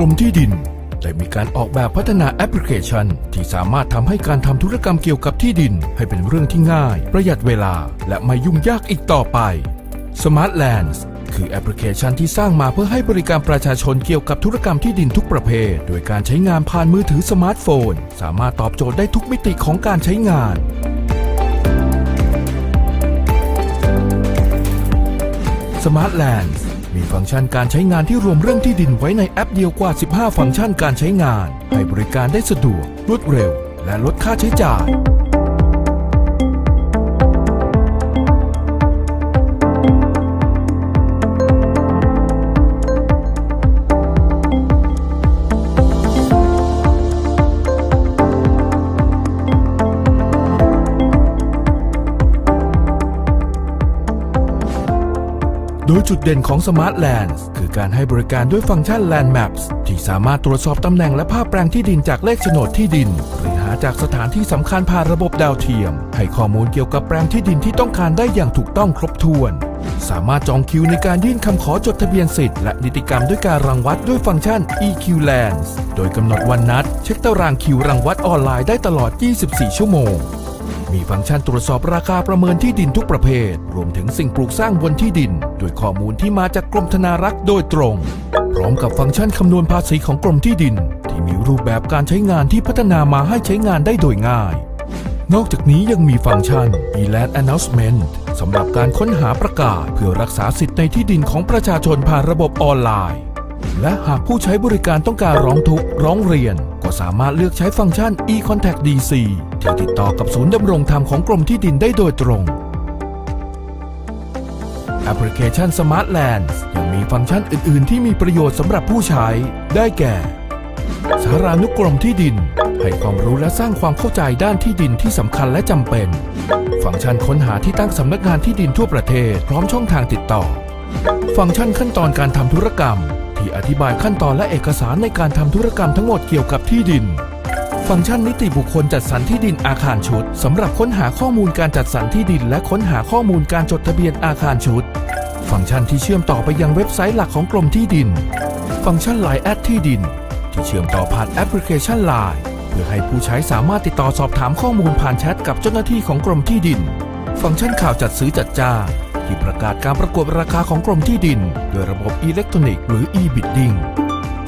กรมที่ดินได้มีการออกแบบพัฒนาแอปพลิเคชัน ที่สามารถทำให้การทำธุรกรรมเกี่ยวกับที่ดิน ให้เป็นเรื่องที่ง่าย ประหยัดเวลา และไม่ยุ่งยากอีกต่อไป Smart Lands คือแอปพลิเคชันที่สร้างมาเพื่อให้บริการประชาชนเกี่ยวกับธุรกรรมที่ดินทุกประเภท โดยการใช้งานผ่านมือถือสมาร์ทโฟน สามารถตอบโจทย์ได้ทุกมิติของการใช้งาน Smart Lands มีฟังก์ชันการใช้งานที่รวมเรื่องที่ดินไว้ในแอปเดียวกว่า 15 ฟังก์ชันการใช้งาน ให้บริการได้สะดวก รวดเร็ว และลดค่าใช้จ่าย ยจุดเด่นของ Smart Lands คือการให้บริการด้วยฟังก์ชัน Land Maps ที่สามารถตรวจสอบตำแหน่งและภาพแปลงที่ดินจากเลขโฉนดที่ดิน หรือหาจากสถานที่สำคัญผ่านระบบดาวเทียม ให้ข้อมูลเกี่ยวกับแปลงที่ดินที่ต้องการได้อย่างถูกต้องครบถ้วน สามารถจองคิวในการยื่นคำขอจดทะเบียนสิทธิ์และนิติกรรมด้วยการรังวัดด้วยฟังก์ชัน EQ Lands โดยกำหนดวันนัด เช็คตารางคิวรังวัดออนไลน์ได้ตลอด 24 ชั่วโมงมีฟังก์ชันตรวจสอบราคาประเมินที่ดินทุกประเภท รวมถึงสิ่งปลูกสร้างบนที่ดิน ด้วยข้อมูลที่มาจากกรมธนารักษ์โดยตรง พร้อมกับฟังก์ชันคำนวณภาษีของกรมที่ดิน ที่มีรูปแบบการใช้งานที่พัฒนามาให้ใช้งานได้โดยง่าย นอกจากนี้ยังมีฟังก์ชัน e-land announcement สำหรับการค้นหาประกาศ เพื่อรักษาสิทธิ์ในที่ดินของประชาชนผ่านระบบออนไลน์ และหากผู้ใช้บริการต้องการร้องทุกข์ร้องเรียน ก็สามารถเลือกใช้ฟังก์ชัน e-contact DC ที่ติดต่อกับศูนย์ดำรงธรรมของกรมที่ดินได้โดยตรง แอปพลิเคชัน Smart Lands ยังมีฟังก์ชันอื่น ๆ ที่มีประโยชน์สำหรับผู้ใช้ ได้แก่ สารานุกรมที่ดิน ให้ความรู้และสร้างความเข้าใจด้านที่ดินที่สำคัญและจำเป็น ฟังก์ชันค้นหาที่ตั้งสำนักงานที่ดินทั่วประเทศ พร้อมช่องทางติดต่อ ฟังก์ชันขั้นตอนการทำธุรกรรม ที่อธิบายขั้นตอนและเอกสารในการทำธุรกรรมทั้งหมดเกี่ยวกับที่ดิน ฟังก์ชันนิติบุคคลจัดสรรที่ดินอาคารชุดสำหรับค้นหาข้อมูลการจัดสรรที่ดิน และค้นหาข้อมูลการจดทะเบียนอาคารชุด ฟังก์ชันที่เชื่อมต่อไปยังเว็บไซต์หลักของกรมที่ดิน ฟังก์ชัน Line แอดที่ดิน ที่เชื่อมต่อผ่านแอปพลิเคชัน Line เพื่อให้ผู้ใช้สามารถติดต่อสอบถามข้อมูลผ่านแชทกับเจ้าหน้าที่ของกรมที่ดิน ฟังก์ชันข่าวจัดซื้อจัดจ้างที่ประกาศการประกวดราคาของกรมที่ดิน โดยระบบอิเล็กทรอนิกส์หรือ e-bidding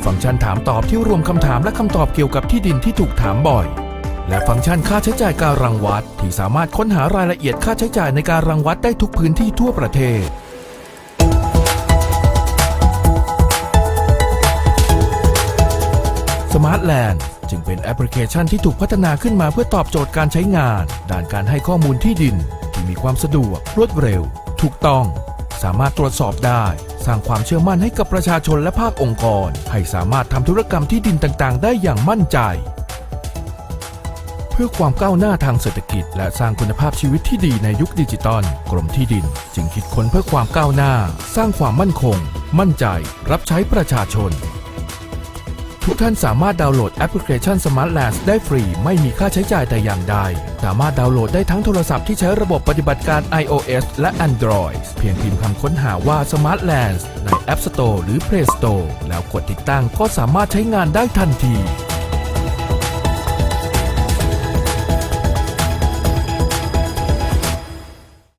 ฟังก์ชันถามตอบที่รวมคำถามและคำตอบเกี่ยวกับที่ดินที่ถูกถามบ่อย และฟังก์ชันค่าใช้จ่ายการรังวัด ที่สามารถค้นหารายละเอียดค่าใช้จ่ายในการรังวัดได้ทุกพื้นที่ทั่วประเทศ Smart Land จึงเป็นแอปพลิเคชันที่ถูกพัฒนาขึ้นมาเพื่อตอบโจทย์การใช้งาน ด้านการให้ข้อมูลที่ดิน ที่มีความสะดวกรวดเร็ว ถูกต้อง สามารถตรวจสอบได้ สร้างความเชื่อมั่นให้กับประชาชนและภาคองค์กร ให้สามารถทำธุรกรรมที่ดินต่างๆ ได้อย่างมั่นใจ เพื่อความก้าวหน้าทางเศรษฐกิจ และสร้างคุณภาพชีวิตที่ดีในยุคดิจิตอลกรมที่ดิน จึงคิดค้นเพื่อความก้าวหน้า สร้างความมั่นคง มั่นใจ รับใช้ประชาชน ทุกท่านสามารถดาวน์โหลดแอปพลิเคชัน Smart Lens ได้ฟรี ไม่มีค่าใช้จ่ายแต่อย่างใด สามารถดาวน์โหลดได้ทั้งโทรศัพท์ที่ใช้ระบบปฏิบัติการ iOS และ Android เพียงพิมพ์คำค้นหาว่า Smart Lens ใน App Store หรือ Play Store แล้วกดติดตั้งก็สามารถใช้งานได้ทันที